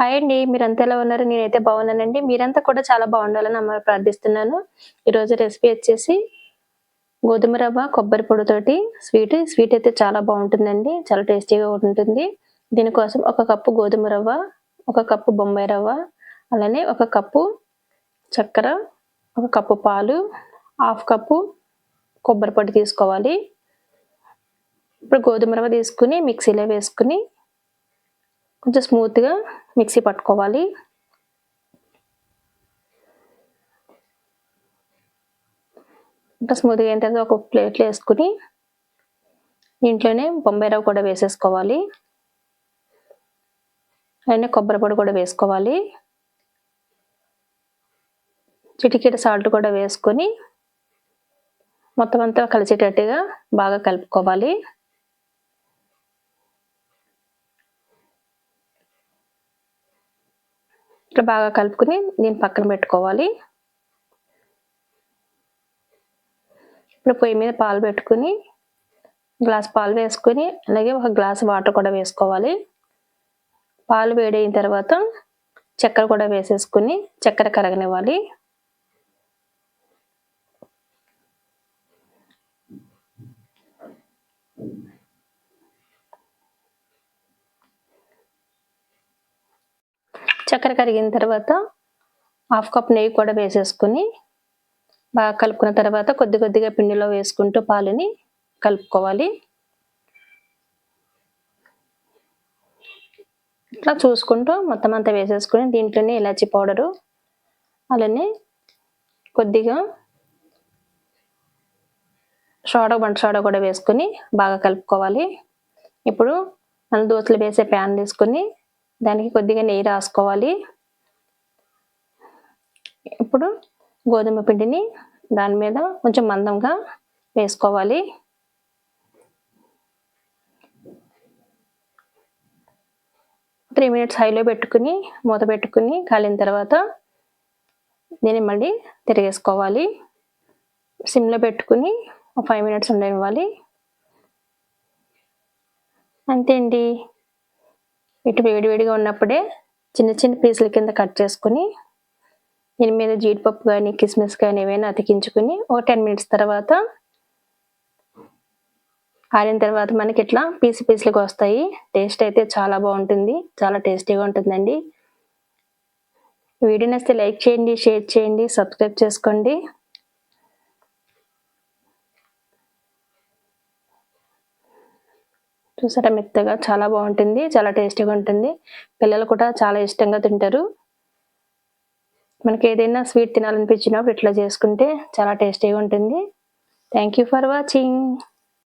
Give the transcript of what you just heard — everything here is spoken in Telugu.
హాయ్ అండి. మీరంతా ఎలా ఉన్నారు? నేనైతే బాగున్నానండి. మీరంతా కూడా చాలా బాగుండాలని అమ్మ ప్రార్థిస్తున్నాను. ఈరోజు రెసిపీ వచ్చేసి గోధుమ రవ్వ కొబ్బరి పొడితోటి స్వీట్. స్వీట్ అయితే చాలా బాగుంటుందండి. చాలా టేస్టీగా ఉంటుంది. దీనికోసం ఒక కప్పు గోధుమ రవ్వ ఒక కప్పు బొంబాయి రవ్వ అలానే ఒక కప్పు చక్కెర ఒక కప్పు పాలు హాఫ్ కప్పు కొబ్బరి పొడి తీసుకోవాలి. ఇప్పుడు గోధుమ రవ్వ తీసుకుని మిక్సీలో వేసుకుని కొంచెం స్మూత్గా మిక్సీ పట్టుకోవాలి. ఇంకా స్మూత్గా అయిన తర్వాత ఒక ప్లేట్లో వేసుకుని ఇంట్లోనే బొంబాయి రవ్వ కూడా వేసేసుకోవాలి. అలానే కొబ్బరి పొడి కూడా వేసుకోవాలి. చిటికీట సాల్ట్ కూడా వేసుకొని మొత్తం అంతా కలిసేటట్టుగా బాగా కలుపుకోవాలి. ఇట్లా బాగా కలుపుకుని దీన్ని పక్కన పెట్టుకోవాలి. ఇప్పుడు పొయ్యి మీద పాలు పెట్టుకుని గ్లాస్ పాలు వేసుకుని అలాగే ఒక గ్లాస్ వాటర్ కూడా వేసుకోవాలి. పాలు వేడైన తర్వాత చక్కెర కూడా వేసేసుకుని చక్కెర కరగనివ్వాలి. చక్కెర కరిగిన తర్వాత హాఫ్ కప్ నెయ్యి కూడా వేసేసుకుని బాగా కలుపుకున్న తర్వాత కొద్ది కొద్దిగా పిండిలో వేసుకుంటూ పాలని కలుపుకోవాలి. ఇట్లా చూసుకుంటూ మొత్తం అంతా వేసేసుకుని దీంట్లోనే ఇలాచి పౌడరు అలానే కొద్దిగా సోడా వంట సోడా కూడా వేసుకొని బాగా కలుపుకోవాలి. ఇప్పుడు మనం దోశలు వేసే ప్యాన్ తీసుకొని దానికి కొద్దిగా నెయ్యి రాసుకోవాలి. ఇప్పుడు గోధుమ పిండిని దాని మీద కొంచెం మందంగా వేసుకోవాలి. త్రీ మినిట్స్ హైలో పెట్టుకుని మూత పెట్టుకుని కాలిన తర్వాత దీన్ని మళ్ళీ తిరిగేసుకోవాలి. సిమ్లో పెట్టుకుని ఒక ఫైవ్ మినిట్స్ ఉండనివ్వాలి. అంతే అండి ఇటు వేడివేడిగా ఉన్నప్పుడే చిన్న చిన్న పీసుల కింద కట్ చేసుకుని దీని మీద జీడిపప్పు కానీ కిస్మిస్ కానీ ఏవైనా అతికించుకుని ఒక టెన్ మినిట్స్ తర్వాత ఆరిన తర్వాత మనకి ఇట్లా పీసు పీసులుగా వస్తాయి. టేస్ట్ అయితే చాలా బాగుంటుంది. చాలా టేస్టీగా ఉంటుందండి. వీడియో నచ్చితే లైక్ చేయండి షేర్ చేయండి సబ్స్క్రైబ్ చేసుకోండి. చూసారా మెత్తగా చాలా బాగుంటుంది చాలా టేస్టీగా ఉంటుంది. పిల్లలు కూడా చాలా ఇష్టంగా తింటారు. మనకి ఏదైనా స్వీట్ తినాలనిపించినప్పుడు ఇట్లా చేసుకుంటే చాలా టేస్టీగా ఉంటుంది. Thank for watching